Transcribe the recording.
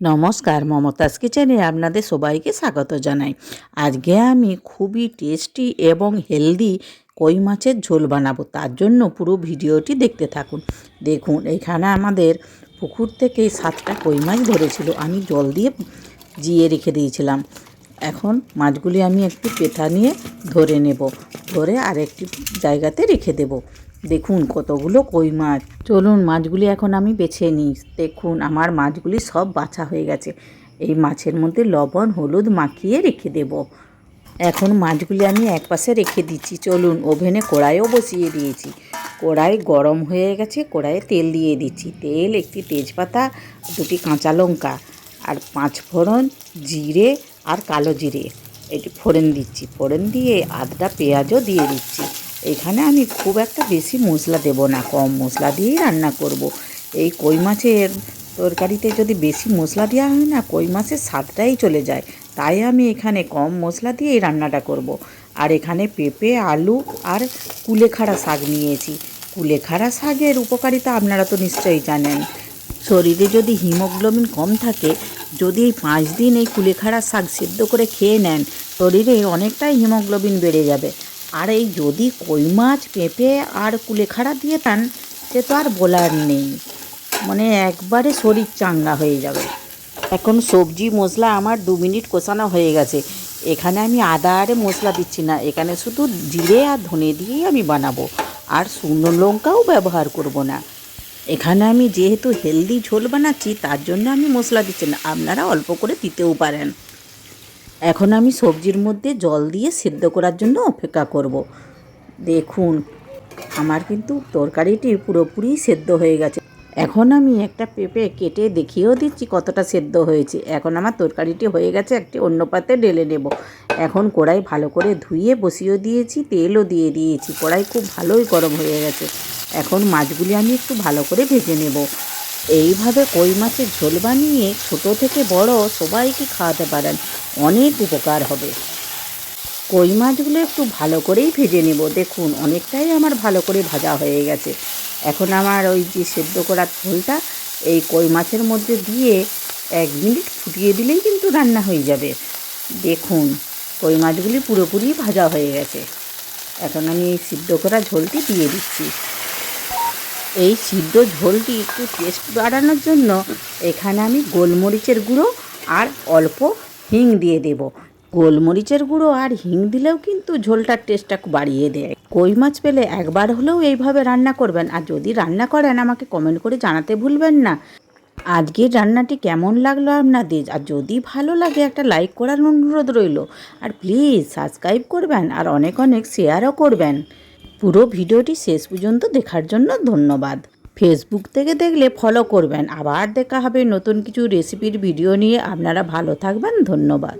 নমস্কার, মমতাজ কিচেনে আপনাদের সবাইকে স্বাগত জানাই। আজকে আমি খুবই টেস্টি এবং হেলদি কই মাছের ঝোল বানাবো, তার জন্য পুরো ভিডিওটি দেখতে থাকুন। দেখুন, এখানে আমাদের পুকুর থেকে সাতটা কই মাছ ধরেছিল, আমি জল দিয়ে জিয়ে রেখে দিয়েছিলাম। এখন মাছগুলি আমি একটু পেটা নিয়ে ধরে নেব, ধরে আরেকটি জায়গাতে রেখে দেব। দেখুন কতগুলো কই মাছ। চলুন মাছগুলি এখন আমি বেছে নিই। দেখুন, আমার মাছগুলি সব বাছা হয়ে গেছে। এই মাছের মধ্যে লবণ, হলুদ মাখিয়ে রেখে দেব। এখন মাছগুলি আমি এক পাশে রেখে দিচ্ছি। চলুন, ওভেনে কড়াইও বসিয়ে দিয়েছি। কড়াই গরম হয়ে গেছে, কড়াইয়ে তেল দিয়ে দিচ্ছি। তেল, একটি তেজপাতা, দুটি কাঁচা লঙ্কা আর পাঁচ ফোড়ন জিরে আর কালো জিরে। এটি ফোড়ন দিচ্ছি। ফোড়ন দিয়ে আধটা পেঁয়াজও দিয়ে দিচ্ছি। এখানে আমি খুব একটা বেশি মশলা দেব না, কম মশলা দিয়েই রান্না করব। এই কই মাছের তরকারিতে যদি বেশি মশলা দেওয়া হয় না, কই মাছের স্বাদটাই চলে যায় তাই আমি এখানে কম মশলা দিয়ে এই রান্নাটা করব। আর এখানে পেঁপে, আলু আর কুলেখাড়া শাক নিয়েছি কুলেখাড়া শাকের উপকারিতা আপনারা তো নিশ্চয়ই জানেন শরীরে যদি হিমোগ্লোবিন কম থাকে, যদি এই পাঁচ দিন এই কুলেখাড়া শাক সেদ্ধ করে খেয়ে নেন, শরীরে অনেকটাই হিমোগ্লোবিন বেড়ে যাবে আর এই যদি কই মাছ পেঁপে আর কুলেখাড়া দিয়ে দেন সে তো আর বলার নেই। মানে একবারে শরীর চাঙ্গা হয়ে যাবে। এখন সবজি মশলা আমার দু মিনিট কষানো হয়ে গেছে। এখানে আমি আদা আরে মশলা দিচ্ছি না। এখানে শুধু জিরে আর ধনে দিয়েই আমি বানাবো। আর শুকনো লঙ্কাও ব্যবহার করব না। এখানে আমি যেহেতু হেলদি ঝোল বানাচ্ছি, তার জন্য আমি মশলা দিচ্ছি না। আপনারা অল্প করে দিতেও পারেন। এখন আমি সবজির মধ্যে জল দিয়ে সিদ্ধ করার জন্য অপেক্ষা করব। দেখুন, আমার কিন্তু তরকারিটি পুরোপুরি সেদ্ধ হয়ে গেছে। এখন আমি একটা পেঁপে কেটে দেখিয়েও দিচ্ছি কতটা সেদ্ধ হয়েছে। এখন আমার তরকারিটি হয়ে গেছে, একটি অন্য পাতে ঢেলে নেব। এখন কড়াই ভালো করে ধুয়ে বসিয়েও দিয়েছি, তেলও দিয়ে দিয়েছি। কড়াই খুব ভালোই গরম হয়ে গেছে। এখন মাছগুলি আমি একটু ভালো করে ভেজে নেব। এইভাবে কই মাছের ঝোল বানিয়ে ছোট থেকে বড় সবাইকে খাওয়াতে পারেন। অনেক উপকার হবে। কই মাছগুলো একটু ভালো করেই ভেজে নেব। দেখুন, অনেকটাই আমার ভালো করে ভাজা হয়ে গেছে। এখন আমার ওই যে সেদ্ধ করার ঝোলটা, এই কই মাছের মধ্যে দিয়ে এক মিনিট ফুটিয়ে দিলেই কিন্তু রান্না হয়ে যাবে। দেখুন, কই মাছগুলি পুরোপুরি ভাজা হয়ে গেছে। এখন আমি এই সিদ্ধ করা ঝোলটি দিয়ে দিচ্ছি। এই সিদ্ধ ঝোলটি একটু টেস্ট বাড়ানোর জন্য এখানে আমি গোলমরিচের গুঁড়ো আর অল্প হিং দিয়ে দেব। গোলমরিচের গুঁড়ো আর হিং দিলেও কিন্তু ঝোলটার টেস্টটা বাড়িয়ে দেয়। কই মাছ পেলে একবার হলেও এইভাবে রান্না করবেন, আর যদি রান্না করেন আমাকে কমেন্ট করে জানাতে ভুলবেন না। আজকের রান্নাটি কেমন লাগল আপনাদের? আর যদি ভালো লাগে একটা লাইক করার অনুরোধ রইল, আর প্লিজ সাবস্ক্রাইব করবেন আর অনেক অনেক শেয়ারও করবেন। পুরো ভিডিওটি শেষ পর্যন্ত দেখার জন্য ধন্যবাদ। ফেসবুক থেকে দেখলে ফলো করবেন। আবার দেখা হবে নতুন কিছু রেসিপির ভিডিও নিয়ে। আপনারা ভালো থাকবেন। ধন্যবাদ।